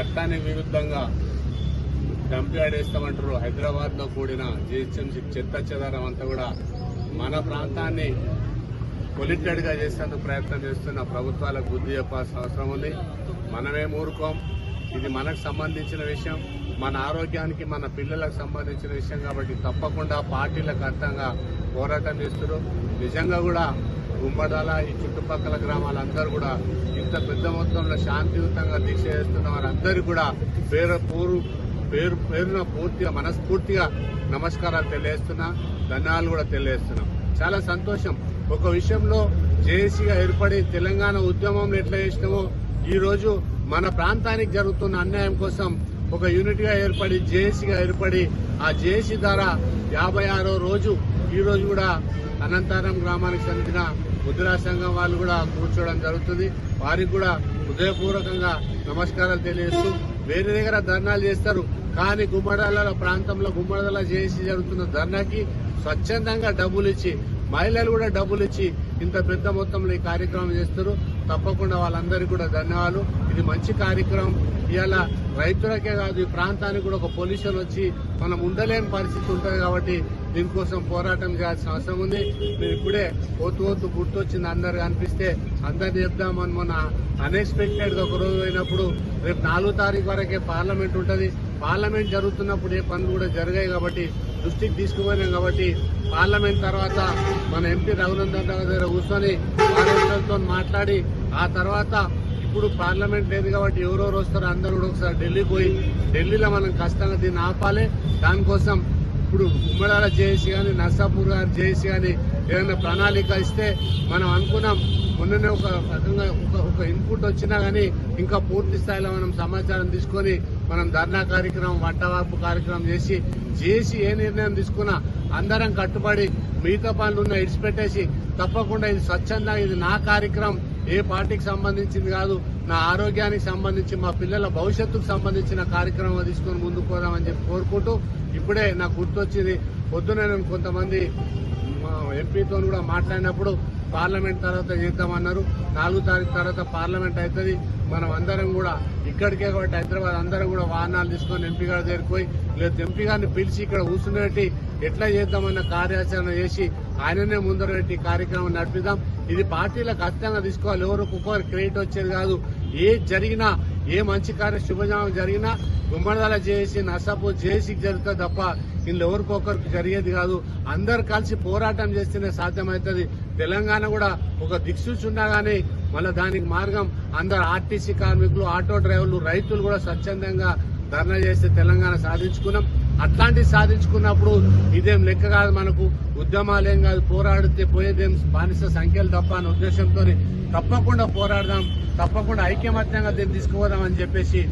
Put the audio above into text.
చట్టానికి విరుద్ధంగా dump yard హైదరాబాద్లో కూడిన జిహెచ్ఎంసీ చెత్త చెదారం అంతా కూడా మన ప్రాంతాన్ని పొలిటెడ్గా చేసేందుకు ప్రయత్నం చేస్తున్న ప్రభుత్వాలకు బుద్ధి చెప్పాల్సిన అవసరం ఉంది. మనమే ఊరుకోం ఇది మనకు సంబంధించిన విషయం. మన ఆరోగ్యానికి మన పిల్లలకు సంబంధించిన విషయం కాబట్టి తప్పకుండా పార్టీలకు అర్థంగా పోరాటం చేస్తున్నారు. నిజంగా కూడా గుమ్మడాల ఈ చుట్టుపక్కల గ్రామాలందరూ కూడా ఇంత పెద్ద మొత్తంలో శాంతియుతంగా దీక్ష చేస్తున్న వారందరూ కూడా పేరు పూరు పేరు పేరున పూర్తిగా మనస్ఫూర్తిగా నమస్కారాలు తెలియజేస్తున్నా ధన్యాలు కూడా తెలియజేస్తున్నాం. చాలా సంతోషం. ఒక విషయంలో జేఏసీగా ఏర్పడి తెలంగాణ ఉద్యమంలో ఎట్లా చేసినామో ఈరోజు మన ప్రాంతానికి జరుగుతున్న అన్యాయం కోసం ఒక యూనిట్గా ఏర్పడి జేఏసీగా ఏర్పడి ఆ జేఏసీ ద్వారా యాభై ఆరో రోజు ఈరోజు కూడా అనంతారం గ్రామానికి చెందిన ముద్రా సంఘం వాళ్ళు కూడా కూర్చోవడం జరుగుతుంది. వారికి కూడా హృదయపూర్వకంగా నమస్కారాలు తెలియజేస్తూ వేరే దగ్గర ధర్నాలు చేస్తారు. కానీ గుమ్మడాల ప్రాంతంలో గుమ్మడాల చేసి జరుగుతున్న ధర్నాకి స్వచ్ఛందంగా డబ్బులు ఇచ్చి మహిళలు కూడా డబ్బులు ఇచ్చి ఇంత పెద్ద మొత్తంలో ఈ కార్యక్రమం చేస్తారు. తప్పకుండా వాళ్ళందరికీ కూడా ధన్యవాదాలు. ఇది మంచి కార్యక్రమం. ఇవాళ రైతులకే కాదు ఈ ప్రాంతానికి కూడా ఒక పొల్యూషన్ వచ్చి మనం ఉండలేని పరిస్థితి ఉంటుంది కాబట్టి దీనికోసం పోరాటం చేయాల్సిన అవసరం ఉంది. మీరు ఇప్పుడే పోతూ పోతూ గుర్తొచ్చింది అందరు కనిపిస్తే అందరిని చెప్దామని మొన్న అన్ఎక్స్పెక్టెడ్గా ఒక రోజు అయినప్పుడు రేపు నాలుగో తారీఖు వరకే పార్లమెంట్ ఉంటుంది. పార్లమెంట్ జరుగుతున్నప్పుడు ఏ పనులు కూడా జరిగాయి కాబట్టి దృష్టికి తీసుకుపోయినాం కాబట్టి పార్లమెంట్ తర్వాత మన ఎంపీ రఘునందన్ రావు దగ్గర కూర్చొని వాళ్ళతో మాట్లాడి ఆ తర్వాత ఇప్పుడు పార్లమెంట్ లేదు కాబట్టి ఎవరెవరు వస్తారో అందరూ కూడా ఒకసారి ఢిల్లీ పోయి ఢిల్లీలో మనం కష్టంగా దీన్ని ఆపాలి. దానికోసం ఇప్పుడు ఉమ్మడాల జేఏసీ కానీ నర్సాపూర్ గారు జేఏసీ కానీ ఏదైనా ప్రణాళిక ఇస్తే మనం అనుకున్నాం మొన్ననే ఒక రకంగా ఒక ఒక ఇన్పుట్ వచ్చినా కానీ ఇంకా పూర్తి స్థాయిలో మనం సమాచారం తీసుకొని మనం ధర్నా కార్యక్రమం వంటవార్పు కార్యక్రమం చేసి చేసి ఏ నిర్ణయం తీసుకున్నా అందరం కట్టుబడి మిగతా పనులు ఉన్న ఇడిచిపెట్టేసి తప్పకుండా ఇది స్వచ్ఛందంగా ఇది నా కార్యక్రమం ఏ పార్టీకి సంబంధించింది కాదు నా ఆరోగ్యానికి సంబంధించి మా పిల్లల భవిష్యత్తుకు సంబంధించిన కార్యక్రమం తీసుకొని ముందుకు పోదామని చెప్పి కోరుకుంటూ ఇప్పుడే నాకు గుర్తొచ్చింది పొద్దున నేను కొంతమంది ఎంపీతో కూడా మాట్లాడినప్పుడు పార్లమెంట్ తర్వాత చేద్దామన్నారు. నాలుగు తారీఖు తర్వాత పార్లమెంట్ అవుతుంది. మనం అందరం కూడా ఇక్కడికే కాబట్టి హైదరాబాద్ అందరం కూడా వాహనాలు తీసుకొని ఎంపీ గారు దగ్గరికి పోయి లేదు ఎంపీ గారిని పిలిచి ఇక్కడ కూర్చునేటి ఎట్లా చేద్దామన్న కార్యాచరణ చేసి ఆయననే ముందర పెట్టి కార్యక్రమం నడిపిద్దాం. ఇది పార్టీలకు ఖచ్చితంగా తీసుకోవాలి. ఎవరు ఒక్కొక్కరు క్రెడిట్ వచ్చేది కాదు. ఏ జరిగినా ఏ మంచి కార్య శుభజామం జరిగినా గుమ్మడిదల చేసి నర్సాపూర్ చేసి జరుగుతుంది తప్ప ఇందులో ఎవరికొకరికి జరిగేది కాదు. అందరు కలిసి పోరాటం చేస్తేనే సాధ్యమవుతుంది. తెలంగాణ కూడా ఒక దిక్సూచి ఉన్నా గానీ మళ్ళీ దానికి మార్గం అందరు ఆర్టీసీ కార్మికులు ఆటో డ్రైవర్లు రైతులు కూడా స్వచ్ఛందంగా ధర్నా చేస్తే తెలంగాణ సాధించుకున్నాం. అట్లాంటివి సాధించుకున్నప్పుడు ఇదేం లెక్క కాదు మనకు. ఉద్యమాలేం కాదు. పోరాడితే పోయేదేం బానిస సంఖ్యలు తప్ప అనే ఉద్దేశంతో తప్పకుండా పోరాడదాం. తప్పకుండా ఐక్యమత్యంగా దీన్ని తీసుకుపోదామని చెప్పేసి